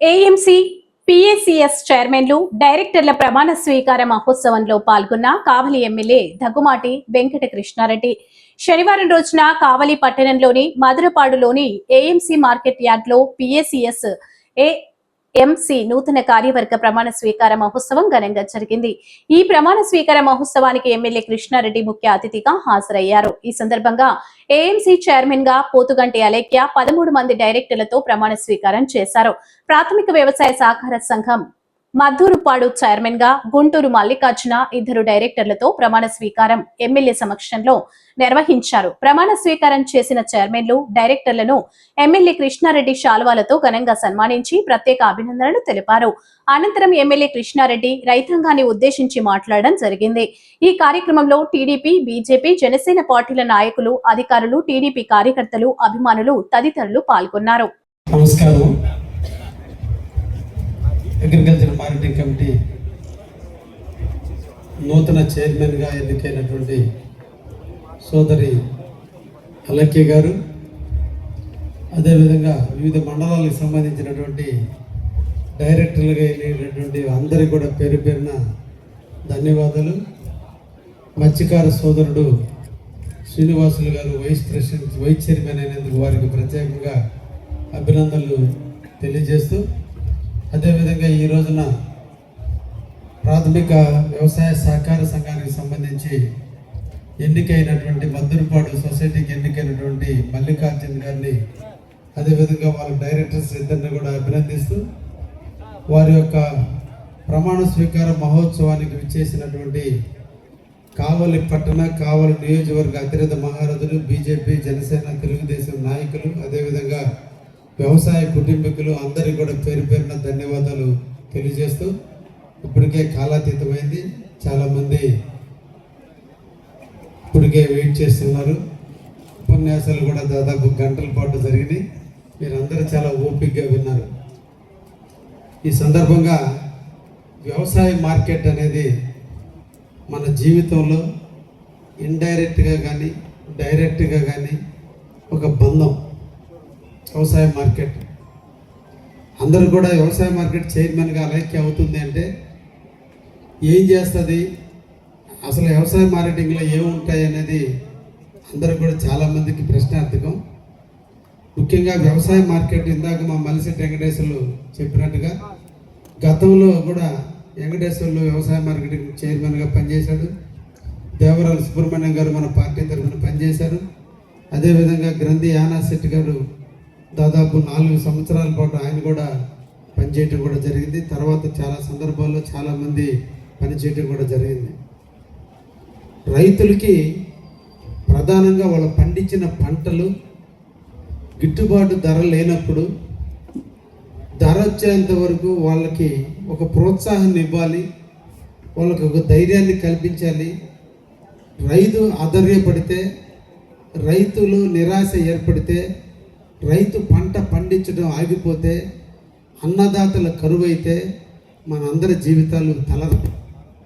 AMC PACS చైర్మన్లు డైరెక్టర్ల ప్రమాణ స్వీకార మహోత్సవంలో పాల్గొన్న కావలి ఎమ్మెల్యే దగ్గుమాటి వెంకట కృష్ణారెడ్డి శనివారం రోజున కావలి పట్టణంలోని మధురపాడులోని ఏఎంసీ మార్కెట్ యార్డ్లో పిఏసిఎస్ ఏ ఎంసీ నూతన కార్యవర్గ ప్రమాణ స్వీకార మహోత్సవం ఘనంగా జరిగింది. ఈ ప్రమాణ స్వీకార మహోత్సవానికి ఎమ్మెల్యే కృష్ణారెడ్డి ముఖ్య అతిథిగా హాజరయ్యారు. ఈ సందర్భంగా ఏఎంసీ చైర్మన్గా పోతుగంటి అలేఖ్య పదమూడు మంది డైరెక్టర్లతో ప్రమాణ స్వీకారం చేశారు. ప్రాథమిక వ్యవసాయ సహకార సంఘం మద్దూరుపాడు చైర్మన్గా గుంటూరు మల్లికార్జున ఇద్దరు డైరెక్టర్లతో ప్రమాణ స్వీకారం ఎమ్మెల్యే సమక్షంలో నిర్వహించారు. ప్రమాణ స్వీకారం చేసిన చైర్మన్లు డైరెక్టర్లను ఎమ్మెల్యే కృష్ణారెడ్డి శాల్వాలతో ఘనంగా సన్మానించి ప్రత్యేక అభినందనలు తెలిపారు. అనంతరం ఎమ్మెల్యే కృష్ణారెడ్డి రైతాంగాన్ని ఉద్దేశించి మాట్లాడడం జరిగింది. ఈ కార్యక్రమంలో టీడీపీ బీజేపీ జనసేన పార్టీల నాయకులు అధికారులు టీడీపీ కార్యకర్తలు అభిమానులు తదితరులు పాల్గొన్నారు. నమస్కారం. అగ్రికల్చర్ మార్కెటింగ్ కమిటీ నూతన చైర్మన్గా ఎన్నికైనటువంటి సోదరి అలక్య గారు అదేవిధంగా వివిధ మండలాలకు సంబంధించినటువంటి డైరెక్టర్లుగా వెళ్ళినటువంటి అందరికీ కూడా పేరు పేరున ధన్యవాదాలు. మత్స్యకార సోదరుడు శ్రీనివాసులు గారు వైస్ ప్రెసిడెంట్ వైస్ చైర్మన్ అయినందుకు వారికి ప్రత్యేకంగా అభినందనలు తెలియజేస్తూ అదేవిధంగా ఈ రోజున ప్రాథమిక వ్యవసాయ సహకార సంఘానికి సంబంధించి ఎన్నికైనటువంటి మద్దరుపాడు సొసైటీకి ఎన్నికైనటువంటి మల్లికార్జున్ గారిని అదేవిధంగా వాళ్ళ డైరెక్టర్స్ ఇద్దరిని కూడా అభినందిస్తూ వారి యొక్క ప్రమాణ స్వీకార మహోత్సవానికి విచ్చేసినటువంటి కావలి పట్టణ కావలి నియోజకవర్గ అతిరథ మహారథులు బీజేపీ జనసేన తెలుగు వ్యవసాయ కుటుంబీకులు అందరికీ కూడా పేరు పేరున ధన్యవాదాలు తెలియజేస్తూ ఇప్పటికే కాలాతీతమైంది. చాలామంది ఇప్పటికే వెయిట్ చేస్తున్నారు. ఉపన్యాసాలు కూడా దాదాపు గంటల పాటు జరిగినాయి. మీరందరూ చాలా ఓపికగా విన్నారు. ఈ సందర్భంగా వ్యవసాయ మార్కెట్ అనేది మన జీవితంలో ఇండైరెక్ట్గా కానీ డైరెక్ట్గా కానీ ఒక బంధం. వ్యవసాయ మార్కెట్. అందరూ కూడా వ్యవసాయ మార్కెట్ చైర్మన్గా అలైక్య అవుతుంది అంటే ఏం చేస్తుంది? అసలు వ్యవసాయ మార్కెటింగ్లో ఏముంటాయి అనేది అందరూ కూడా చాలామందికి ప్రశ్నార్థకం. ముఖ్యంగా వ్యవసాయ మార్కెట్ ఇందాక మా మలిశెట్టి వెంకటేశ్వర్లు చెప్పినట్టుగా గతంలో కూడా వెంకటేశ్వర్లు వ్యవసాయ మార్కెటింగ్ చైర్మన్గా పనిచేశాడు. దేవరాలు సుబ్రహ్మణ్యం గారు మన పార్టీ తరఫున పనిచేశారు. అదేవిధంగా గ్రంథి యానా శెట్టి గారు దాదాపు నాలుగు సంవత్సరాల పాటు ఆయన కూడా పనిచేయటం కూడా జరిగింది. తర్వాత చాలా సందర్భాల్లో చాలామంది పనిచేయటం కూడా జరిగింది. రైతులకి ప్రధానంగా వాళ్ళు పండించిన పంటలు గిట్టుబాటు ధర లేనప్పుడు ధర వచ్చేంత వరకు వాళ్ళకి ఒక ప్రోత్సాహాన్ని ఇవ్వాలి. వాళ్ళకి ఒక ధైర్యాన్ని కల్పించాలి. రైతు ఆధర్యపడితే రైతులు నిరాశ ఏర్పడితే రైతు పంట పండించడం ఆగిపోతే అన్నదాతల కరువైతే మనందరి జీవితాలు తల